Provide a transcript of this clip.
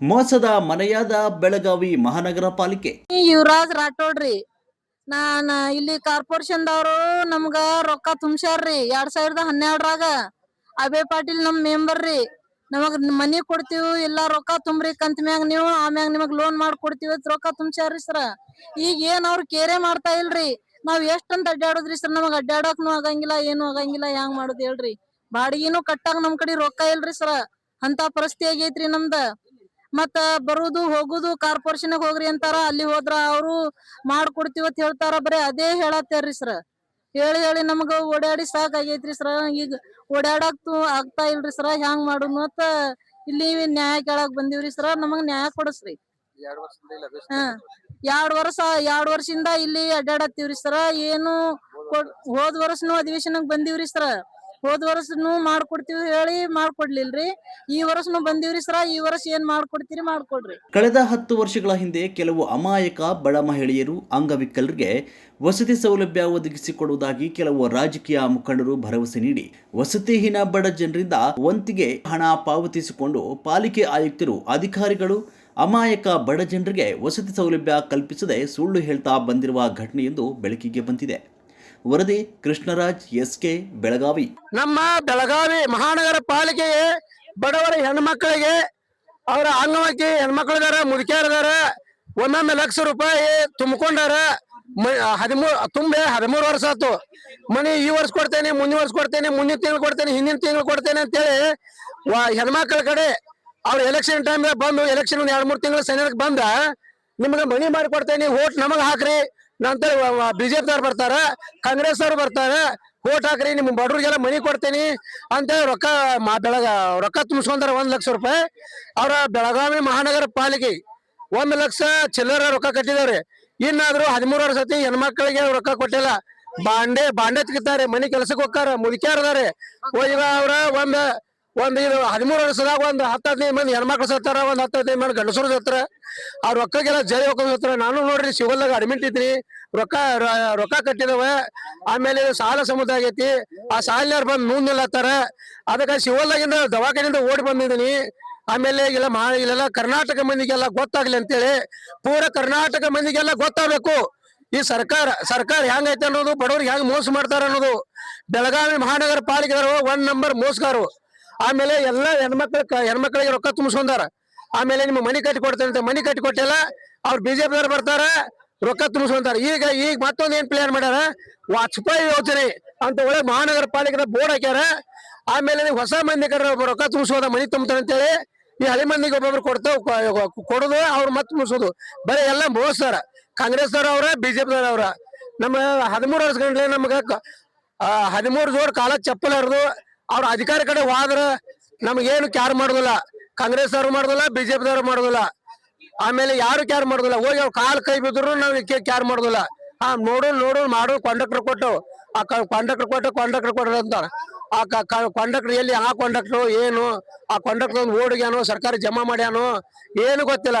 ಮೋಸದ ಮನೆಯಾದ ಬೆಳಗಾವಿ ಮಹಾನಗರ ಪಾಲಿಕೆ. ಯುವರಾಜ್ ರಾಠೋಡ್ರಿ, ನಾನ ಇಲ್ಲಿ ಕಾರ್ಪೊರೇಷನ್ದವ್ರು, ನಮ್ಗ ರೊಕ್ಕ ತುಂಬ್ಸ್ಯಾರ್ರಿ, ಎರಡ್ ಸಾವಿರದ ಹನ್ನೆರಡರಾಗ. ಅಭಯ್ ಪಾಟೀಲ್ ನಮ್ ಮೆಂಬರ್ ರೀ ನಮಗ್ ಮನಿ ಕೊಡ್ತೀವಿ, ಇಲ್ಲ ರೊಕ್ಕ ತುಂಬ್ರಿ ಕಂತ ಮ್ಯಾಗ ನೀವು ಆಮ್ಯಾಗ ನಿಮಗ್ ಲೋನ್ ಮಾಡಿ ಕೊಡ್ತೀವಿ ಅಂತ ರೊಕ್ಕ ತುಂಬ್ಸ್ಯಾರ್ರಿ ಸರ. ಈಗ ಏನ್ ಅವ್ರ ಕೇರೆ ಮಾಡ್ತಾ ಇಲ್ರಿ, ನಾವ್ ಎಷ್ಟಂತ ಅಡ್ಡಾಡೋದ್ರಿ ಸರ್, ನಮಗ್ ಅಡ್ಡಾಡಕ್ನು ಆಗಂಗಿಲ್ಲ, ಏನು ಆಗಂಗಿಲ್ಲ ಹೆಂಗ್ ಮಾಡುದ್ ಹೇಳ್ರಿ. ಬಾಡಿಗೆನು ಕಟ್ಟಾಗ ನಮ್ ಕಡೆ ರೊಕ್ಕ ಇಲ್ರಿ ಸರ ಅಂತ ಪರಿಸ್ಥಿತಿ ಆಗೈತ್ರಿ ನಮ್ದ. ಮತ್ತ ಬರುದು ಹೋಗುದು ಕಾರ್ಪೊರೇಷನ್ ಹೋಗ್ರಿ ಅಂತಾರ ಅಲ್ಲಿ ಹೋದ್ರ ಅವ್ರು ಮಾಡ್ಕೊಡ್ತೀವಿ ಅಂತ ಹೇಳ್ತಾರ ಬರೀ ಅದೇ ಹೇಳತ್ತೇರಿ ಸರ್ ಹೇಳಿ ಹೇಳಿ ನಮಗ ಓಡಾಡಿ ಸಾಕಾಗೈತ್ರಿ ಸರ್ ಈಗ ಓಡಾಡಕ್ ಆಗ್ತಾ ಇಲ್ರಿ ಸರ್ ಹೆಂಗ್ ಮಾಡು ಮತ್ತ ಇಲ್ಲಿ ನ್ಯಾಯ ಕೇಳಕ್ ಬಂದಿವ್ರಿ ಸರ್ ನಮಗ್ ನ್ಯಾಯ ಕೊಡಸ್ರಿ. ಹಾ ಎರಡ್ ವರ್ಷ ಎರಡ್ ವರ್ಷದಿಂದ ಇಲ್ಲಿ ಅಡ್ಡಾಡತ್ತೀವ್ರಿ ಸರ್ ಏನು ಹೋದ್ ವರ್ಷನು ಅಧಿವೇಶನಕ್ ಬಂದಿವ್ರಿ ಸರ ಹೋದ್ ವರ್ಷನು ಮಾಡ್ಕೊಡ್ತೀವಿ ಹೇಳಿ ಮಾಡ್ಕೊಡ್ಲಿಲ್ರಿ. ಈ ವರ್ಷನು ಬಂದಿವ್ರಿ ಸರ, ಈ ವರ್ಷ ಏನ್ ಮಾಡ್ಕೊಡ್ತೀರಿ ಮಾಡ್ಕೊಡ್ರಿ. ಕಳೆದ ಹತ್ತು ವರ್ಷಗಳ ಹಿಂದೆ ಕೆಲವು ಅಮಾಯಕ ಬಡ ಮಹಿಳೆಯರು, ಅಂಗವಿಕಲರಿಗೆ ವಸತಿ ಸೌಲಭ್ಯ ಒದಗಿಸಿಕೊಡುವುದಾಗಿ ಕೆಲವು ರಾಜಕೀಯ ಮುಖಂಡರು ಭರವಸೆ ನೀಡಿ ವಸತಿಹೀನ ಬಡ ಜನರಿಂದ ವಂತಿಗೆ ಹಣ ಪಾವತಿಸಿಕೊಂಡು ಪಾಲಿಕೆ ಆಯುಕ್ತರು, ಅಧಿಕಾರಿಗಳು, ಅಮಾಯಕ ಬಡ ಜನರಿಗೆ ವಸತಿ ಸೌಲಭ್ಯ ಕಲ್ಪಿಸದೆ ಸುಳ್ಳು ಹೇಳ್ತಾ ಬಂದಿರುವ ಘಟನೆಯೊಂದು ಬೆಳಕಿಗೆ ಬಂದಿದೆ. ವರದಿ ಕೃಷ್ಣರಾಜ್ ಎಸ್ ಕೆ ಬೆಳಗಾವಿ. ನಮ್ಮ ಬೆಳಗಾವಿ ಮಹಾನಗರ ಪಾಲಿಕೆಗೆ ಬಡವರ ಹೆಣ್ಮಕ್ಳಿಗೆ ಅವರ ಅಂಗವಾಗಿ ಹೆಣ್ಮಕ್ಳಿದಾರ ಮುದುಕಿಯರಿದಾರ ಒಮ್ಮೊಮ್ಮೆ ಲಕ್ಷ ರೂಪಾಯಿ ತುಂಬಿಕೊಂಡಾರ ಹದಿಮೂರು ತುಂಬೆ ಹದಿಮೂರು ವರ್ಷ ಆಯ್ತು. ಮನಿ ಈ ವರ್ಷ ಕೊಡ್ತೇನೆ, ಮುಂದಿನ ವರ್ಷ ಕೊಡ್ತೇನೆ, ಮುಂದಿನ ತಿಂಗಳು ಕೊಡ್ತೇನೆ, ಹಿಂದಿನ ತಿಂಗಳು ಕೊಡ್ತೇನೆ ಅಂತೇಳಿ ಹೆಣ್ಮಕ್ಳ ಕಡೆ ಅವ್ರ ಎಲೆಕ್ಷನ್ ಟೈಮ್ ಬಂದು ಎಲೆಕ್ಷನ್ ಒಂದು ಎರಡ್ ಮೂರ್ ತಿಂಗಳು ಸೈನ್ಯಕ್ಕೆ ಬಂದ, ನಿಮ್ಗೆ ಮನಿ ಮಾಡಿ ಕೊಡ್ತೇನೆ ವೋಟ್ ನಮಗ್ ಹಾಕ್ರಿ. ನಂತರ ಬಿಜೆಪಿ ಅವ್ರು ಬರ್ತಾರ, ಕಾಂಗ್ರೆಸ್ ಅವ್ರು ಬರ್ತಾರ ಓಟ್ ಹಾಕ್ರಿ, ನಿಮ್ ಬಡವ್ರಿಗೆಲ್ಲ ಮನಿ ಕೊಡ್ತೇನಿ ಅಂತ ರೊಕ್ಕ ಮಾ ಬೆಳಗ ರೊಕ್ಕ ತುಂಬಿಸ್ಕೊಂತಾರ ಒಂದ್ ಲಕ್ಷ ರೂಪಾಯಿ. ಅವ್ರ ಬೆಳಗಾವಿ ಮಹಾನಗರ ಪಾಲಿಕೆ ಒಂದ್ ಲಕ್ಷ ಚಿಲ್ಲರ ರೊಕ್ಕ ಕಟ್ಟಿದಾರೆ ಇನ್ನಾದ್ರೂ ಹದಿಮೂರು ವರ್ಷ ಸತಿ ಹೆಣ್ಮಕ್ಳಿಗೆ ರೊಕ್ಕ ಕೊಟ್ಟಿಲ್ಲ. ಬಾಂಡೆ ಬಾಂಡೆ ತೆಗಿತಾರೆ, ಮನಿ ಕೆಲ್ಸಕ್ಕೆ ಹೋಗ್ತಾರ ಮುದುಕ್ಯಾರದಾರೆ ಇವಾಗ ಅವ್ರ ಒಂದ್ ಒಂದ್ ಇದು ಹದಿಮೂರು ವರ್ಷದಾಗ ಒಂದು ಹತ್ತು ಹದಿನೈದು ಮಂದಿ ಹೆಣ್ಮಕ್ಳು ಸತ್ತಾರ, ಒಂದು ಹತ್ತು ಹದಿನೈದು ಮಂದಿ ಗಂಡಸರು ಸತ್ತಾರ. ಆ ರೊಕ್ಕಗೆಲ್ಲ ಜೈ ಹೋಗೋದು ಸತ್ತಾರ ನಾನು ನೋಡ್ರಿ ಶಿವಲ್ದಾಗ ಅಡ್ಮಿಟ್ ಇದ್ರಿ ರೊಕ್ಕ ರೊಕ್ಕ ಕಟ್ಟಿದವ. ಆಮೇಲೆ ಸಾಲ ಸಮುದಾಯ ಆಗೈತಿ. ಆ ಸಾಲಿನವ್ರು ಬಂದು ನೂನ್ ನಿಲ್ಲತ್ತಾರ. ಅದಕ್ಕೆ ಶಿವಲ್ದಾಗಿಂದ ದವಾಖಾನಿಂದ ಓಡಿ ಬಂದಿದ್ದೀನಿ. ಆಮೇಲೆ ಇಲ್ಲ ಮಹಾ ಇಲ್ಲೆಲ್ಲ ಕರ್ನಾಟಕ ಮಂದಿಗೆಲ್ಲ ಗೊತ್ತಾಗ್ಲಿ ಅಂತೇಳಿ ಪೂರ ಕರ್ನಾಟಕ ಮಂದಿಗೆಲ್ಲ ಗೊತ್ತಾಗಬೇಕು. ಈ ಸರ್ಕಾರ ಸರ್ಕಾರ ಹೆಂಗೈತೆ ಅನ್ನೋದು ಬಡವ್ರಿಗೆ ಹೆಂಗ್ ಮೋಸ ಮಾಡ್ತಾರ ಅನ್ನೋದು. ಬೆಳಗಾವಿ ಮಹಾನಗರ ಪಾಲಿಕೆದವರು ಒನ್ ನಂಬರ್ ಮೋಸಗಾರರು. ಆಮೇಲೆ ಎಲ್ಲಾ ಹೆಣ್ಮಕ್ಳ ಹೆಣ್ಮಕ್ಳಿಗೆ ರೊಕ್ಕ ತುಂಬಿಸ್ಕೊಂಡಾರ ಆಮೇಲೆ ನಿಮ್ಗೆ ಮನಿ ಕಟ್ಟಿ ಕೊಡ್ತೇನೆ ಅಂತ ಮನಿ ಕಟ್ಟಿ ಕೊಟ್ಟಿಲ್ಲ ಅವ್ರು ಬಿಜೆಪಿದವ್ರು ಬರ್ತಾರ, ರೊಕ್ಕ ತುಂಬಿಸ್ಕೊಂತಾರ ಈಗ ಈಗ ಮತ್ತೊಂದು ಏನ್ ಪ್ಲಾನ್ ಮಾಡ್ಯಾರ? ವಾಜಪೇಯಿ ಯೋಜನೆ ಅಂತ ಒಳ್ಳೆ ಮಹಾನಗರ ಪಾಲಿಕೆ ಬೋರ್ಡ್ ಹಾಕ್ಯಾರ. ಆಮೇಲೆ ನಿಮ್ಗೆ ಹೊಸ ಮಂದಿ ಒಬ್ಬ ರೊಕ್ಕ ತುಂಬಿಸೋದ ಮನಿ ಅಂತ ಅಂತೇಳಿ ಈ ಹಳೆ ಮಂದಿಗೆ ಒಬ್ಬೊಬ್ರು ಕೊಡ್ತಾವೆ ಕೊಡೋದು, ಅವ್ರು ಮತ್ತೆ ತುಂಬಿಸೋದು. ಬರೀ ಎಲ್ಲ ಮೋಸ್ತಾರ ಕಾಂಗ್ರೆಸ್ ಅವ್ರ ಅವ್ರ ಬಿಜೆಪಿ ಅವ್ರ. ನಮ್ಮ ಹದಿಮೂರು ವರ್ಷ ಗಂಟ್ಲೆ ನಮ್ಗ ಹದಿಮೂರು ಜೋಡ್ ಕಾಲ ಚಪ್ಪಲ್ ಹರಿದು ಅವ್ರ ಅಧಿಕಾರ ಕಡೆ ಹೋದ್ರ ನಮ್ಗೇನು ಕ್ಯಾರ್ ಮಾಡೋದಿಲ್ಲ. ಕಾಂಗ್ರೆಸ್ ಅವ್ರು ಮಾಡುದಿಲ್ಲ ಬಿಜೆಪಿ ಅವ್ರು ಮಾಡೋದಿಲ್ಲ. ಆಮೇಲೆ ಯಾರು ಕ್ಯಾರ್ ಮಾಡೋದಿಲ್ಲ. ಹೋಗಿ ಅವ್ರು ಕಾಲ್ ಕೈ ಬಿದ್ರು ನಾವ್ ಕ್ಯಾರ್ ಮಾಡೋದಿಲ್ಲ. ಆ ನೋಡು ನೋಡು, ಮಾಡು ಕಂಡಕ್ಟರ್ ಕೊಟ್ಟು. ಆ ಕಂಡಕ್ಟರ್ ಕೊಟ್ಟು ಕಂಡಕ್ಟರ್ ಕೊಡ್ರಿ ಅಂತ. ಆ ಕಂಡಕ್ಟರ್ ಎಲ್ಲಿ ಆ ಕಂಡಕ್ಟರ್ ಏನು? ಆ ಕಂಡಕ್ಟರ್ ಒಂದು ಓಡಿಗ್ಯಾನೋ, ಸರ್ಕಾರ ಜಮಾ ಮಾಡ್ಯಾನೋ? ಏನು ಗೊತ್ತಿಲ್ಲ.